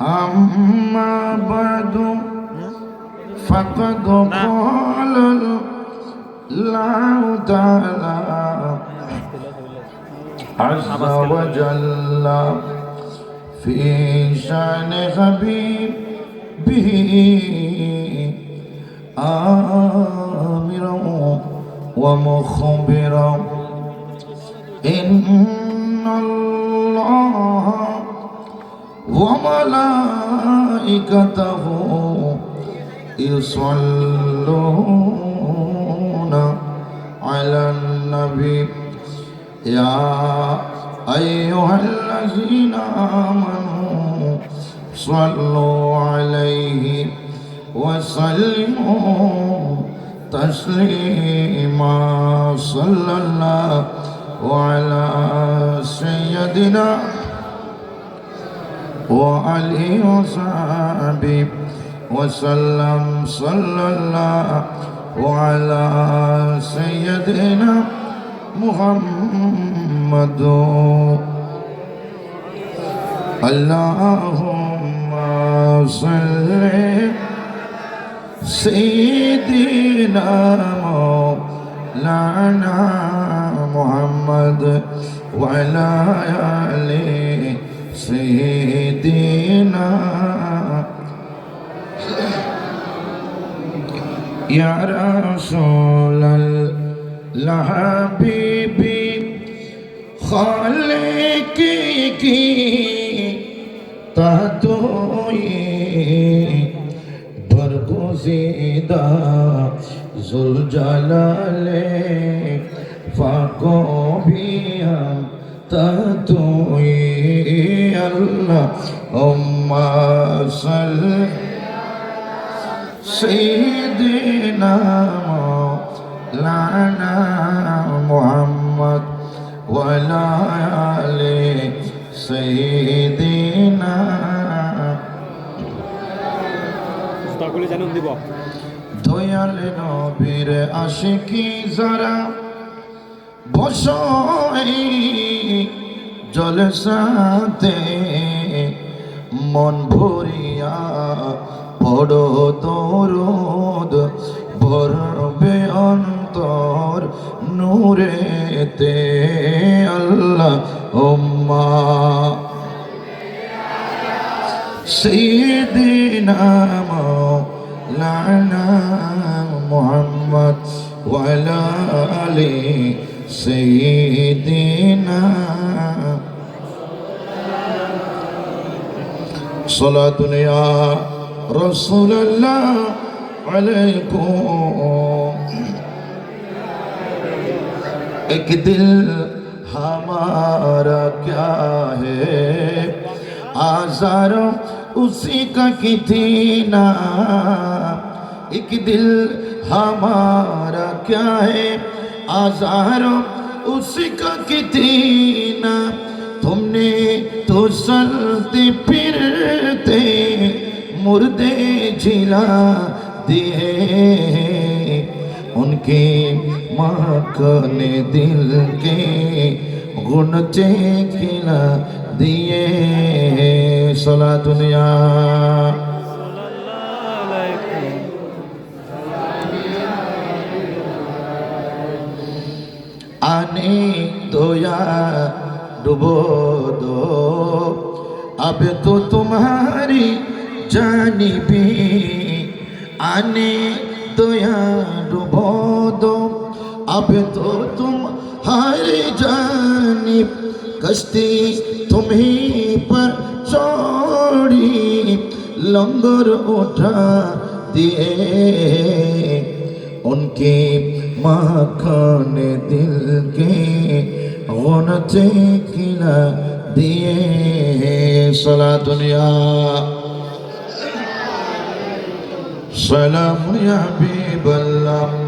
أما بعد فقد قال الله تعالى. عز وجل في شأن حبيبه. آمرا ومخبرا. إن الله وملائكته يصلون على النبي. يا أيها الذين آمنوا صلوا عليه وسلموا تسليما. صلى الله على سيدنا وعلي وصحبه وسلم صلى الله على سيدنا محمد. اللهم صل سيدنا مولانا محمد وعلى آله سيدنا يا رسول الله حبيبي خالقي کی تحتوئی برگزیدہ زلجلال امہ صلی سيدنا مولانا محمد وعلى آل سيدنا জুতাগুলি জানুন দিব দয়াল নবীর আশিকি যারা বসই জলসাতে মন ভরিয়া পড়ো দরদ ভরবে অন্তর নূরেতে আল্লাহ ওম্মা سيدنا مولانا محمد وعلى آل سيدنا الصلاة يا रसूल الله عليكم. एक दिल हमारा क्या है आजारों उसी का की थी ना एक दिल हमारा क्या है आजारों उसी का की थी ना तुमने तो चलते फिरते मुर्दे जिला दिए उनके मकने दिल के गुनचे खिला दिए सला दुनिया आने दो या डुबो दो अब तो तुम्हारी जानी भी आने दो या डुबो दो अब तो तुम्हारी जानी कश्ती तुम्हीं पर चौड़ी लंगर उठा दिए उनके माखन दिल के মন চিকিলা দিয়ে সলা দুনিয়া। সালাম হাবিবাল্লাহ।